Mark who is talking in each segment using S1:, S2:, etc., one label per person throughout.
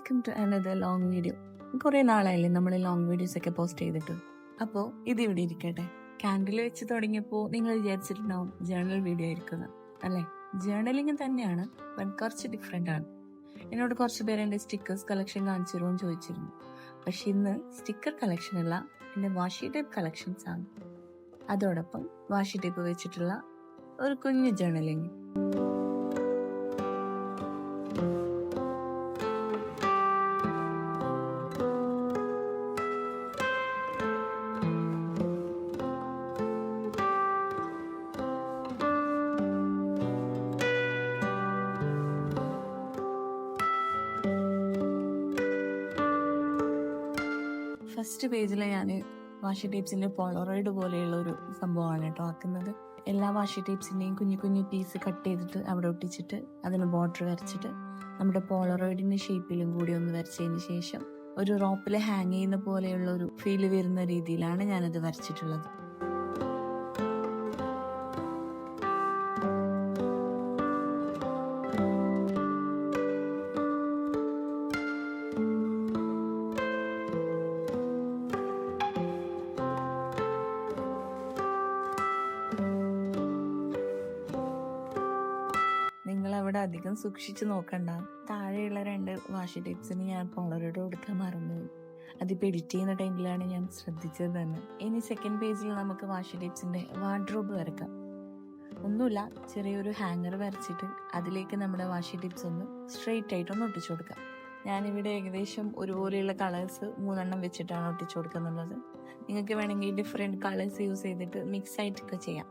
S1: Welcome to another long video കുറേ നാളായില്ലേ നമ്മൾ ലോങ് വീഡിയോസ് ഒക്കെ പോസ്റ്റ് ചെയ്തിട്ട്. അപ്പോൾ ഇത് ഇവിടെ ഇരിക്കട്ടെ. കാൻഡിൽ വെച്ച് തുടങ്ങിയപ്പോൾ നിങ്ങൾ വിചാരിച്ചിട്ടുണ്ടാവും ജേർണൽ വീഡിയോ ആയിരിക്കുന്നത് അല്ലേ? ജേർണലിംഗ് തന്നെയാണ് ബട്ട് കുറച്ച് ഡിഫറെന്റ് ആണ്. എന്നോട് കുറച്ച് പേര് എന്റെ സ്റ്റിക്കേഴ്സ് കളക്ഷൻ കാണിച്ചു തരുമെന്ന് ചോദിച്ചിരുന്നു. പക്ഷെ ഇന്ന് സ്റ്റിക്കർ കളക്ഷൻ അല്ല എന്റെ വാഷി ടൈപ്പ് കളക്ഷൻസ് ആണ്. അതോടൊപ്പം വാഷി ടൈപ്പ് വെച്ചിട്ടുള്ള ഒരു കുഞ്ഞു ജേർണലിംഗ് ഫസ്റ്റ് പേജിലെ ഞാൻ വാഷി ടേപ്സിന്റെ പോളറോയിഡ് പോലെയുള്ള ഒരു സംഭവമാണ് കേട്ടോ ആക്കുന്നത്. എല്ലാ വാഷി ടേപ്സിന്റെയും കുഞ്ഞു കുഞ്ഞു പീസ് കട്ട് ചെയ്തിട്ട് അവിടെ ഒട്ടിച്ചിട്ട് അതിന് ബോർഡർ വരച്ചിട്ട് നമ്മുടെ പോളറോയിഡിന്റെ ഷേപ്പിലും കൂടി ഒന്ന് വരച്ചതിന് ശേഷം ഒരു റോപ്പിൽ ഹാങ് ചെയ്യുന്ന പോലെയുള്ള ഒരു ഫീൽ വരുന്ന രീതിയിലാണ് ഞാനത് വരച്ചിട്ടുള്ളത്. നിങ്ങൾ അധികം സൂക്ഷിച്ചു നോക്കണ്ട. താഴെയുള്ള രണ്ട് വാഷി ടിപ്സിന് ഞാൻ പോളറോട് കൊടുക്കാൻ മറന്നുപോയി അതിപ്പോൾ എഡിറ്റ് ചെയ്യുന്ന ടൈമിലാണ് ഞാൻ ശ്രദ്ധിച്ചത് തന്നെ. ഇനി സെക്കൻഡ് പേജിൽ നമുക്ക് വാഷി ടിപ്സിന്റെ വാർഡ്രോബ് വരക്കാം. ഒന്നുമില്ല ചെറിയൊരു ഹാങ്ങർ വരച്ചിട്ട് അതിലേക്ക് നമ്മുടെ വാഷി ടിപ്സ് ഒന്ന് സ്ട്രെയിറ്റ് ആയിട്ട് ഒന്ന് ഒട്ടിച്ചു കൊടുക്കാം. ഞാനിവിടെ ഏകദേശം ഒരുപോലെയുള്ള കളേഴ്സ് മൂന്നെണ്ണം വെച്ചിട്ടാണ് ഒട്ടിച്ചു കൊടുക്കുന്നുള്ളത്. നിങ്ങൾക്ക് വേണമെങ്കിൽ ഡിഫറെന്റ് കളേഴ്സ് യൂസ് ചെയ്തിട്ട് മിക്സ് ആയിട്ടൊക്കെ ചെയ്യാം.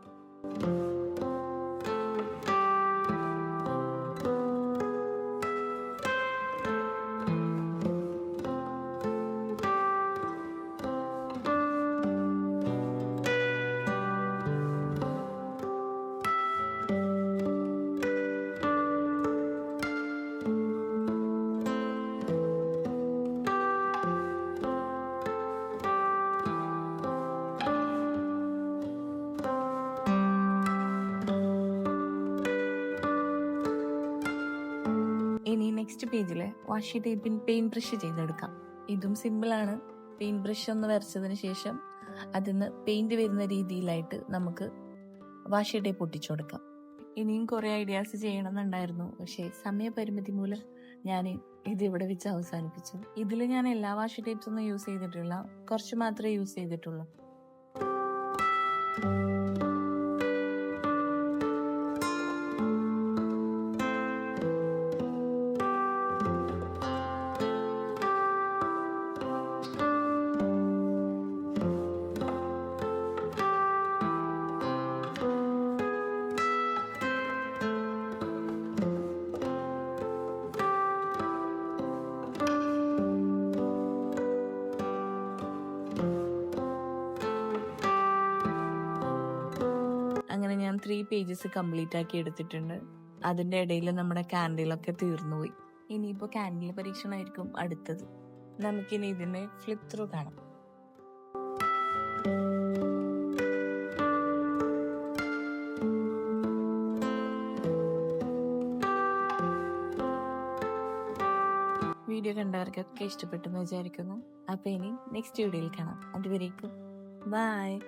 S1: നെക്സ്റ്റ് പേജിൽ വാഷി ടേപ്പിൻ പെയിന്റ് ബ്രഷ് ചെയ്തെടുക്കാം. ഇതും സിമ്പിളാണ് പെയിന്റ് ബ്രഷ് ഒന്ന് വരച്ചതിന് ശേഷം അതിന്ന് പെയിന്റ് വരുന്ന രീതിയിലായിട്ട് നമുക്ക് വാഷി ടേപ്പ് ഒട്ടിച്ചു കൊടുക്കാം. ഇനിയും കുറേ ഐഡിയാസ് ചെയ്യണമെന്നുണ്ടായിരുന്നു. പക്ഷേ സമയപരിമിതി മൂലം ഞാൻ ഇതിവിടെ വെച്ച് അവസാനിപ്പിച്ചു. ഇതിൽ ഞാൻ എല്ലാ വാഷി ടൈപ്സ് ഒന്നും യൂസ് ചെയ്തിട്ടില്ല. കുറച്ച് മാത്രമേ യൂസ് ചെയ്തിട്ടുള്ളൂ. അങ്ങനെ ഞാൻ ത്രീ പേജസ് കംപ്ലീറ്റ് ആക്കി എടുത്തിട്ടുണ്ട്. അതിന്റെ ഇടയിൽ നമ്മുടെ കാൻഡിലൊക്കെ തീർന്നുപോയി ഇനിയിപ്പോ കാൻഡിൽ പരീക്ഷണമായിരിക്കും അടുത്തത്. നമുക്കിനി ഇതിനെ ഫ്ലിപ്പ് ത്രൂ കാണാം. വീഡിയോ കണ്ടവർക്കൊക്കെ ഇഷ്ടപ്പെട്ടെന്ന് വിചാരിക്കുന്നു. അപ്പോൾ ഇനി നെക്സ്റ്റ് വീഡിയോയിൽ കാണാം. അതുവരേക്കും. ബൈ